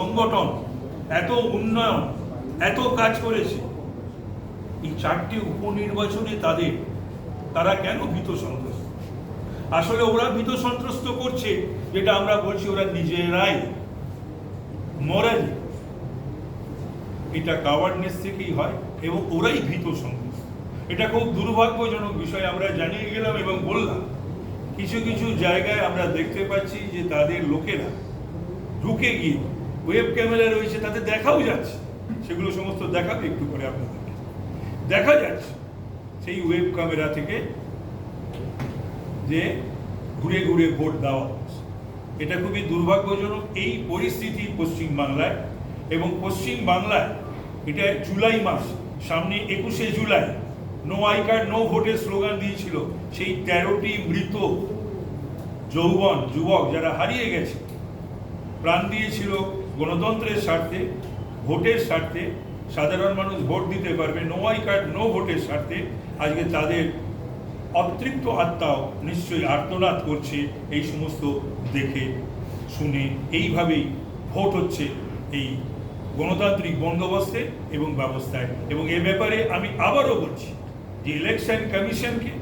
সংগঠন, এত উন্নয়ন, এত কাজ করেছে, এই চারটি উপনির্বাচনে তাদের, তারা কেন ভীত সন্ত্রস্ত? আসলে ওরা ভীত সন্ত্রস্ত করছে, যেটা আমরা বলছি ওরা নিজেরাই মরাই এটা কাওয়ার্ডনেস থেকেই হয় এবং ওরাই ভীত সন্ত্রস্ত। এটা খুব দুর্ভাগ্যজনক বিষয়, আমরা জানিয়ে গেলাম এবং বললাম, কিছু কিছু জায়গায় আমরা দেখতে পাচ্ছি যে তাদের লোকেরা ঢুকে গিয়ে ওয়েব ক্যামেরা রয়েছে, তাতে দেখাও যাচ্ছে। সেগুলো সমস্ত দেখাবে একটু করে আপনাদেরকে। দেখা যাচ্ছে সেই ওয়েব ক্যামেরা থেকে যে ঘুরে ঘুরে ভোট দেওয়া হচ্ছে। এটা খুবই দুর্ভাগ্যজনক। এই পরিস্থিতি পশ্চিম বাংলায় এবং পশ্চিম বাংলায় এটা জুলাই মাস, সামনে একুশে July no I card no ভোটের স্লোগান দিয়েছিল, সেই তেরোটি মৃত যৌবন, যুবক যারা হারিয়ে গেছে, প্রাণ দিয়েছিল গণতন্ত্রের স্বার্থে, ভোটের স্বার্থে, সাধারণ মানুষ ভোট দিতে পারবে নো আই কার্ড নো ভোটের স্বার্থে আজকে তাদের অতৃপ্ত আত্মাও নিশ্চয়ই আর্তনাদ করছে এই সমস্ত দেখে শুনে। এইভাবেই ভোট হচ্ছে এই গণতান্ত্রিক বন্দোবস্তে এবং ব্যবস্থায়। এবং এ ব্যাপারে আমি আবারও বলছি, যে ইলেকশন কমিশনকে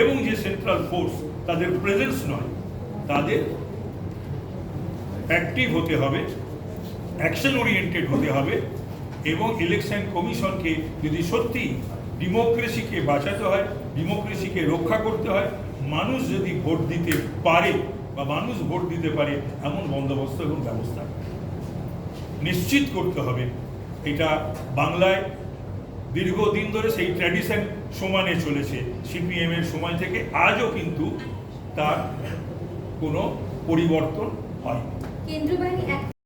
এবং যে সেন্ট্রাল ফোর্স তাদের প্রেজেন্স নয়, তাদের অ্যাক্টিভ হতে হবে অ্যাকশন ওরিয়েন্টেড হতে হবে এবং ইলেকশন কমিশনকে যদি সত্যি ডেমোক্রেসিকে বাঁচাতে হয় ডেমোক্রেসিকে রক্ষা করতে হয়, মানুষ যদি ভোট দিতে পারে বা মানুষ ভোট দিতে পারে এমন বন্দোবস্ত এবং ব্যবস্থা নিশ্চিত করতে হবে। এটা বাংলায় দীর্ঘদিন ধরে সেই ট্র্যাডিশন সমানে চলেছে। সিপিএম এর সময় থেকে আজও কিন্তু তার কোনো পরিবর্তন হয়নি। কেন্দ্রীয় বাহিনী